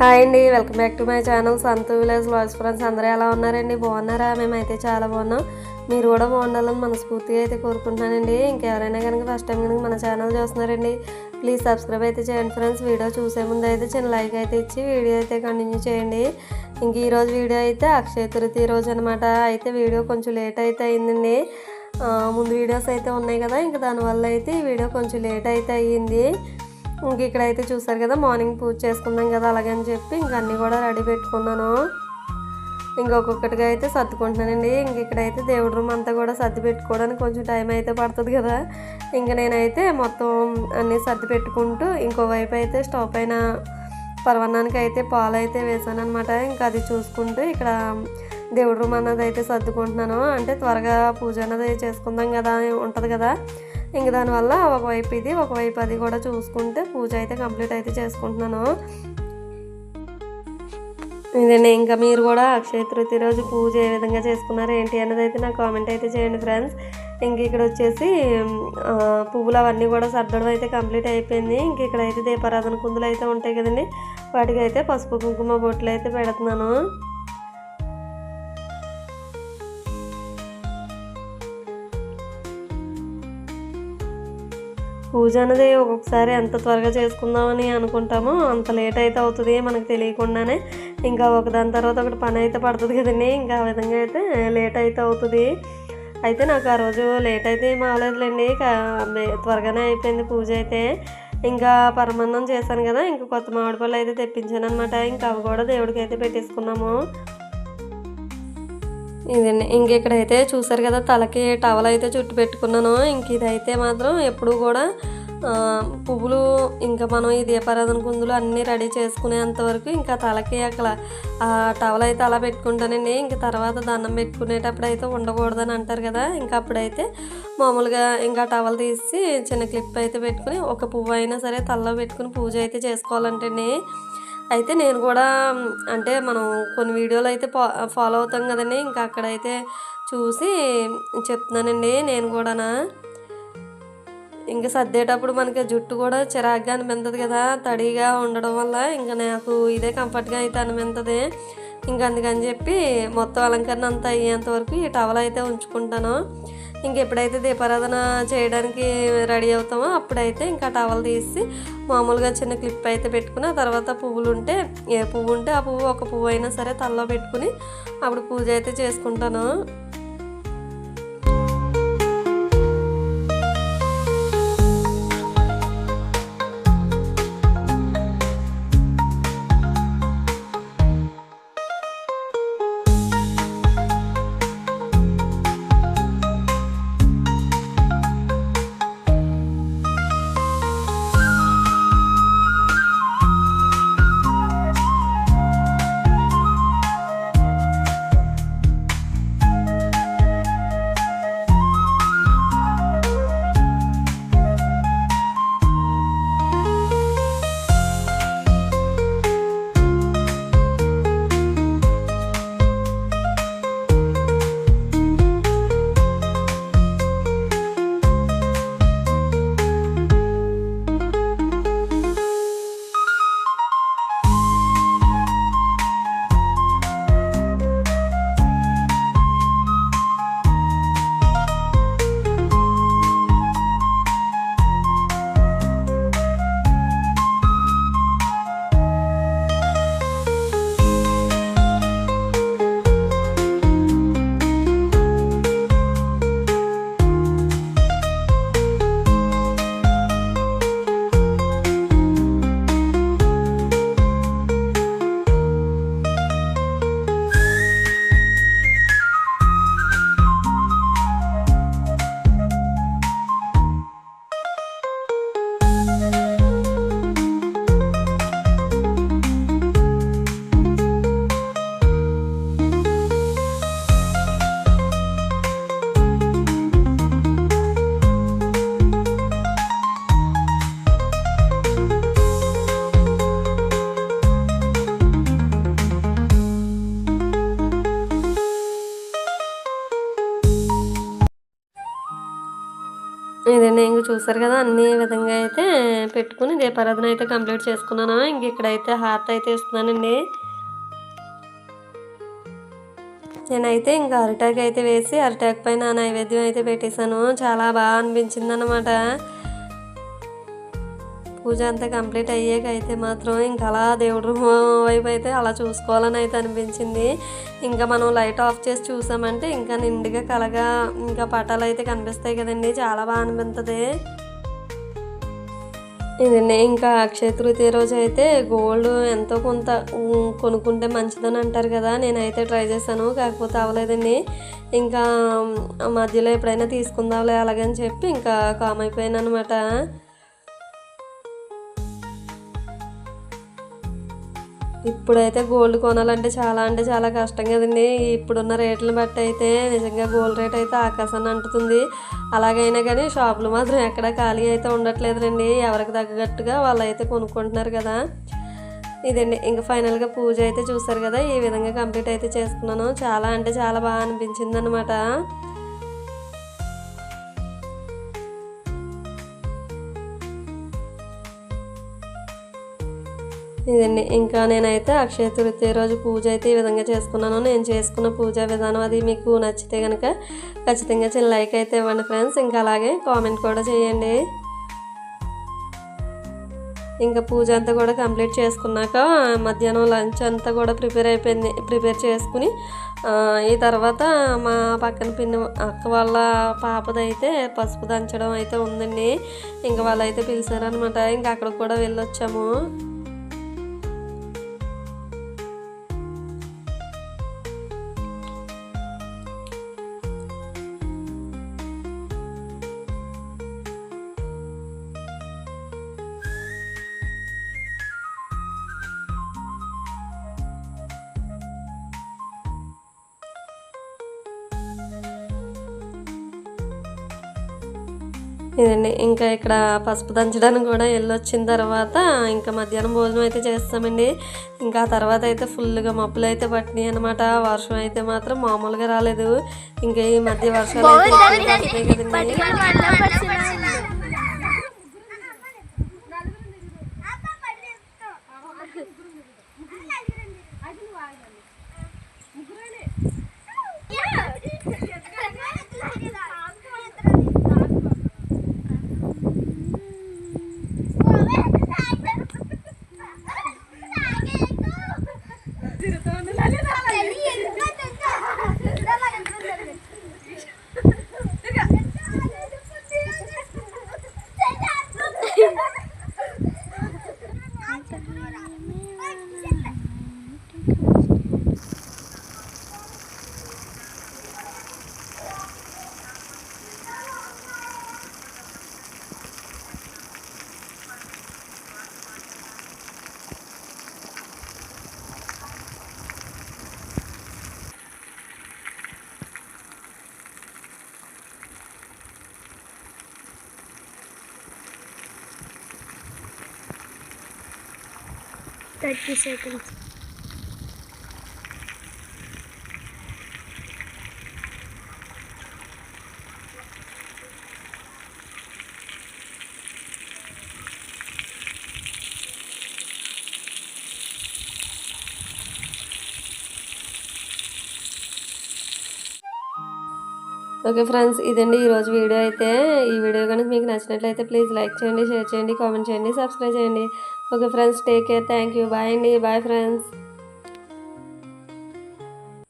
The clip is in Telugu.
హాయ్ అండి welcome back to my channel Santhu village voice friends అందరూ ఎలా ఉన్నారండి బాగున్నారా మేమైతే చాలా బాగున్నాం మీరు కూడా బాగుండాలని మనస్ఫూర్తిగా అయితే కోరుకుంటున్నానండి ఇంకెవరైనా కనుక ఫస్ట్ టైం కనుక మన ఛానల్ చూస్తున్నారండి ప్లీజ్ సబ్స్క్రైబ్ అయితే చేయండి ఫ్రెండ్స్ వీడియో చూసే ముందు అయితే చిన్న లైక్ అయితే ఇచ్చి వీడియో అయితే కంటిన్యూ చేయండి ఇంక ఈరోజు వీడియో అయితే అక్షయ తృతీయ రోజు అనమాట అయితే వీడియో కొంచెం లేట్ అయితే అయిందండి ముందు వీడియోస్ అయితే ఉన్నాయి కదా ఇంకా దానివల్ల అయితే ఈ వీడియో కొంచెం లేట్ అయితే అయ్యింది ఇంక ఇక్కడైతే చూసారు కదా మార్నింగ్ పూజ చేసుకుందాం కదా అలాగని చెప్పి ఇంక అన్నీ కూడా రెడీ పెట్టుకున్నాను ఇంకొకొక్కటిగా అయితే సర్దుకుంటున్నానండి ఇంక ఇక్కడైతే దేవుడి రూమ్ అంతా కూడా సర్ది పెట్టుకోవడానికి కొంచెం టైం అయితే పడుతుంది కదా ఇంక నేనైతే మొత్తం అన్నీ సర్ది పెట్టుకుంటూ ఇంకోవైపు అయితే స్టవ్ అయిన పర్వణానికి అయితే పాలు అయితే వేసాను అనమాట ఇంకా అది చూసుకుంటూ ఇక్కడ దేవుడి రూమ్ అన్నది అయితే సర్దుకుంటున్నాను అంటే త్వరగా పూజ అన్నది చేసుకుందాం కదా ఉంటుంది కదా ఇంక దానివల్ల ఒకవైపు ఇది ఒకవైపు అది కూడా చూసుకుంటే పూజ అయితే కంప్లీట్ అయితే చేసుకుంటున్నాను ఇదండి ఇంకా మీరు కూడా అక్షయ తృతి రోజు పూజ ఏ విధంగా చేసుకున్నారు ఏంటి అన్నది అయితే నాకు కామెంట్ అయితే చేయండి ఫ్రెండ్స్ ఇంక ఇక్కడ వచ్చేసి పువ్వులు అవన్నీ కూడా సర్దడం అయితే కంప్లీట్ అయిపోయింది ఇంక ఇక్కడ అయితే దీపారాధన కుందులు అయితే ఉంటాయి కదండి వాటికి అయితే పసుపు కుంకుమ బొట్లు అయితే పెడుతున్నాను పూజ అనేది ఒక్కొక్కసారి ఎంత త్వరగా చేసుకుందామని అనుకుంటామో అంత లేట్ అయితే అవుతుంది మనకు తెలియకుండానే ఇంకా ఒకదాని తర్వాత ఒకటి పని అయితే పడుతుంది కదండి ఇంకా ఆ విధంగా అయితే లేట్ అయితే అవుతుంది అయితే నాకు ఆ రోజు లేట్ అయితే ఏం అవ్వలేదులేండి త్వరగానే అయిపోయింది పూజ అయితే ఇంకా పరమాన్నం చేశాను కదా ఇంకా కొత్త మామిడి పళ్ళు అయితే తెప్పించాను అనమాట ఇంకా అవి కూడా దేవుడికి అయితే పెట్టేసుకున్నాము ఇదండి ఇంక ఇక్కడైతే చూసారు కదా తలకి టవల్ అయితే చుట్టు పెట్టుకున్నాను ఇంక ఇదైతే మాత్రం ఎప్పుడు కూడా పువ్వులు ఇంకా మనం ఈ దీపారాధన కుందులు అన్నీ రెడీ చేసుకునేంత వరకు ఇంకా తలకి అక్కడ ఆ టవల్ అయితే అలా పెట్టుకుంటానండి ఇంకా తర్వాత దండం పెట్టుకునేటప్పుడు అయితే ఉండకూడదని అంటారు కదా ఇంకా అప్పుడైతే మామూలుగా ఇంకా టవల్ తీసి చిన్న క్లిప్ అయితే పెట్టుకుని ఒక పువ్వు అయినా సరే తలలో పెట్టుకుని పూజ అయితే చేసుకోవాలంటే అయితే నేను కూడా అంటే మనం కొన్ని వీడియోలు అయితే ఫాలో అవుతాం కదండి ఇంకా అక్కడైతే చూసి చెప్తున్నానండి నేను కూడానా ఇంకా సర్దేటప్పుడు మనకి జుట్టు కూడా చిరాగ్గా అనిపించదు కదా తడిగా ఉండడం వల్ల ఇంకా నాకు ఇదే కంఫర్ట్గా అయితే అనిపించదు ఇంకా అందుకని చెప్పి మొత్తం అలంకరణ అంతా అయ్యేంత వరకు ఈ టవల్ అయితే ఉంచుకుంటాను ఇంకెప్పుడైతే దీపారాధన చేయడానికి రెడీ అవుతామో అప్పుడైతే ఇంకా టవల్ తీసి మామూలుగా చిన్న క్లిప్ అయితే పెట్టుకుని ఆ తర్వాత పువ్వులు ఉంటే ఏ పువ్వు ఉంటే ఆ పువ్వు ఒక పువ్వు అయినా సరే తలలో పెట్టుకుని అప్పుడు పూజ అయితే చేసుకుంటాను ఇదండి ఇంక చూసారు కదా అన్ని విధంగా అయితే పెట్టుకుని దీపారాధన అయితే కంప్లీట్ చేసుకున్నాను ఇంక ఇక్కడైతే హార్ట్ అయితే ఇస్తున్నానండి నేనైతే ఇంకా అరిటాక్ అయితే వేసి అరిటాక్ పైన నైవేద్యం అయితే పెట్టేశాను చాలా బాగా అనిపించింది అనమాట పూజ అంతా కంప్లీట్ అయ్యాక అయితే మాత్రం ఇంకా అలా దేవుడు వైపు అయితే అలా చూసుకోవాలని అయితే అనిపించింది ఇంకా మనం లైట్ ఆఫ్ చేసి చూసామంటే ఇంకా నిండుగా కలగా ఇంకా పటాలు అయితే కనిపిస్తాయి కదండి చాలా బాగా అనిపిస్తుంది ఇదండి ఇంకా అక్షయ తృతీయ రోజు అయితే గోల్డ్ ఎంతో కొంత కొనుక్కుంటే మంచిదని అంటారు కదా నేనైతే ట్రై చేశాను కాకపోతే అవ్వలేదండి ఇంకా మధ్యలో ఎప్పుడైనా తీసుకుందావులే అలాగని చెప్పి ఇంకా కామ్ అయిపోయాను అనమాట ఇప్పుడైతే గోల్డ్ కొనాలంటే చాలా అంటే చాలా కష్టం కదండి ఇప్పుడున్న రేట్లను బట్టి అయితే నిజంగా గోల్డ్ రేట్ అయితే ఆకాశాన్ని అంటుతుంది అలాగైనా కానీ షాపులు మాత్రం ఎక్కడ ఖాళీ అయితే అండి ఎవరికి తగ్గట్టుగా వాళ్ళు అయితే కొనుక్కుంటున్నారు కదా ఇదండి ఇంకా ఫైనల్గా పూజ అయితే చూసారు కదా ఈ విధంగా కంప్లీట్ అయితే చేసుకున్నాను చాలా అంటే చాలా బాగా అనిపించింది అనమాట ఇదండి ఇంకా నేనైతే అక్షయ తృతీయ రోజు పూజ అయితే ఈ విధంగా చేసుకున్నాను నేను చేసుకున్న పూజా విధానం అది మీకు నచ్చితే కనుక ఖచ్చితంగా చిన్న లైక్ అయితే ఇవ్వండి ఫ్రెండ్స్ ఇంకా అలాగే కామెంట్ కూడా చేయండి ఇంకా పూజ అంతా కూడా కంప్లీట్ చేసుకున్నాక మధ్యాహ్నం లంచ్ అంతా కూడా ప్రిపేర్ అయిపోయింది ప్రిపేర్ చేసుకుని ఈ తర్వాత మా పక్కన పిన్ని అక్క వాళ్ళ పాపదైతే పసుపు దంచడం అయితే ఉందండి ఇంకా వాళ్ళైతే పిలిచారనమాట ఇంకా అక్కడికి కూడా వెళ్ళొచ్చాము ఇదండి ఇంకా ఇక్కడ పసుపు దంచడానికి కూడా వెళ్ళొచ్చిన తర్వాత ఇంకా మధ్యాహ్నం భోజనం అయితే చేస్తామండి ఇంకా తర్వాత అయితే ఫుల్గా మబ్బులు అయితే పట్టినాయి అనమాట వర్షం అయితే మాత్రం మామూలుగా రాలేదు ఇంకా ఈ మధ్య వర్షాలు అయితే కదండి 30 seconds. ఓకే ఫ్రెండ్స్ ఇదండి ఈరోజు వీడియో అయితే ఈ వీడియో కనుక మీకు నచ్చినట్లయితే ప్లీజ్ లైక్ చేయండి షేర్ చేయండి కామెంట్ చేయండి సబ్స్క్రైబ్ చేయండి Okay friends, take care. Thank you. Bye, friends.